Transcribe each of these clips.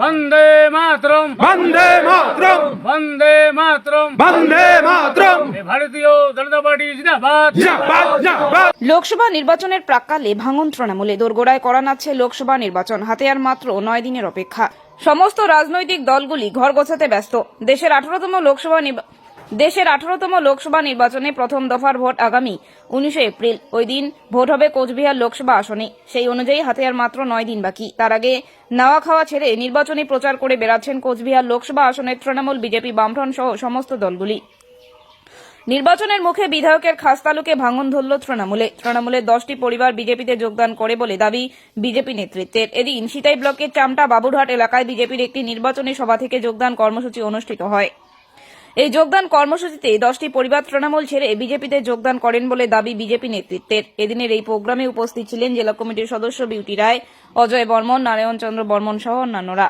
বন্দে মাতরম। বন্দে মাতরম। বন্দে মাতরম। বন্দে মাতরম। ভারতীয় জনতা পার্টি জিন্দাবাদ। জিন্দাবাদ জিন্দাবাদ। লোকসভা নির্বাচনের প্রাক্কালে ভাঙন তৃণমূলে দোরগোড়ায় করা নাচ্ছে লোকসভা নির্বাচন হাতে আর মাত্র নয় দিনের অপেক্ষা। সমস্ত রাজনৈতিক দলগুলি ঘর গোছাতে ব্যস্ত। দেশের আঠারোতম লোকসভা দেশের আঠারোতম লোকসভা নির্বাচনে প্রথম দফার ভোট আগামী উনিশে এপ্রিল। ওই দিন ভোট হবে কোচবিহার লোকসভা আসনে। সেই অনুযায়ী হাতে আর মাত্র নয় দিন বাকি। তার আগে নাওয়া খাওয়া ছেড়ে নির্বাচনী প্রচার করে বেড়াচ্ছেন কোচবিহার লোকসভা আসনের তৃণমূল, বিজেপি, বামফ্রন্ট সহ সমস্ত দলগুলি। নির্বাচনের মুখে বিধায়কের খাস তালুকে ভাঙন ধরল তৃণমূলে। তৃণমূলের দশটি পরিবার বিজেপিতে যোগদান করে বলে দাবি বিজেপি নেতৃত্বের। এদিন সিতাই ব্লকের চামটা বাবুরহাট এলাকায় বিজেপির একটি নির্বাচনী সভা থেকে যোগদান কর্মসূচি অনুষ্ঠিত হয়। এই যোগদান কর্মসূচিতে দশটি পরিবার তৃণমূল ছেড়ে বিজেপিতে যোগদান করেন বলে দাবি বিজেপি নেতৃত্বের। এদিনের এই প্রোগ্রামে উপস্থিত ছিলেন জেলা কমিটির সদস্য বিউটি রায়, অজয় বর্মন, নারায়ণ চন্দ্র বর্মন সহ অন্যান্যরা।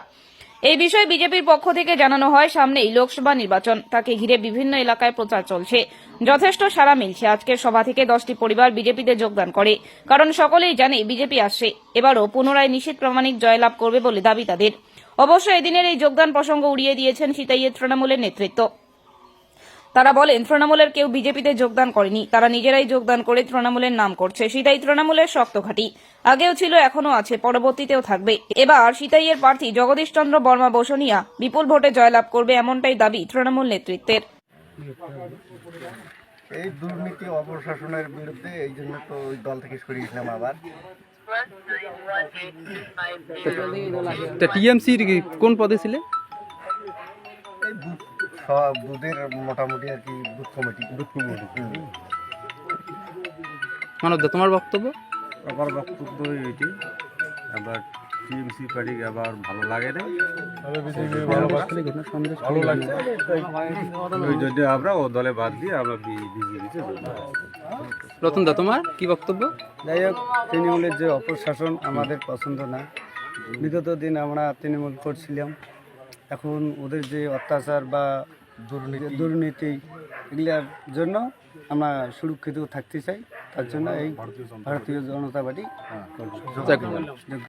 এই বিষয়ে বিজেপির পক্ষ থেকে জানানো হয়, সামনেই লোকসভা নির্বাচন। তাকে ঘিরে বিভিন্ন এলাকায় প্রচার চলছে। যথেষ্ট সাড়া মিলছে। আজকের সভা থেকে দশটি পরিবার বিজেপিতে যোগদান করে। কারণ সকলেই জানে বিজেপি আসছে। এবারও পুনরায় নিশ্চিত প্রামাণিক জয়লাভ করবে বলে দাবি তাদের। অবশ্য এদিনের এই যোগদান প্রসঙ্গ উড়িয়ে দিয়েছেন সিতাইয়ের তৃণমূলের নেতৃত্ব। তারা বলেন তৃণমূলের কেউ বিজেপিতে যোগদান করেনি। তারা নিজেরাই যোগদান করে তৃণমূলের নাম করছে। সিতাই তৃণমূলের শক্ত ঘাঁটি। আগেও ছিল এখনও আছে পরবর্তীতেও থাকবে। এবার সিতাইয়ের প্রার্থী জগদীশ চন্দ্র বর্মা বসনিয়া বিপুল ভোটে জয়লাভ করবে এমনটাই দাবি তৃণমূল নেতৃত্বের। এই দুর্নীতি অপশাসনের বিরুদ্ধে এই জন্য তো ওই দল থেকে সরিয়েছিলাম আবার। টিএমসির কোন পদে ছিলে? এই বুথ সব বুথের মোটামুটি আর কি বুথ কমিটি। Booth committee. মানবদা তোমার বক্তব্য? আমার বক্তব্য এটি আবার টিএমসি পার্টি আবার ভালো লাগে না। ভালো লাগছে। ওই জন্য আমরা ও দলে বাদ দিয়ে আমরা বিজেপিতে রতনদা তোমার কি বক্তব্য? যাই হোক তৃণমূলের যে অপশাসন আমাদের পছন্দ না। বিগত দিন আমরা তৃণমূল করছিলাম। এখন ওদের যে অত্যাচার বা দুর্নীতি। দুর্নীতি এগুলোর জন্য আমরা সুরক্ষিত থাকতে চাই। তার জন্য এই ভারতীয় জনতা পার্টি। যাক।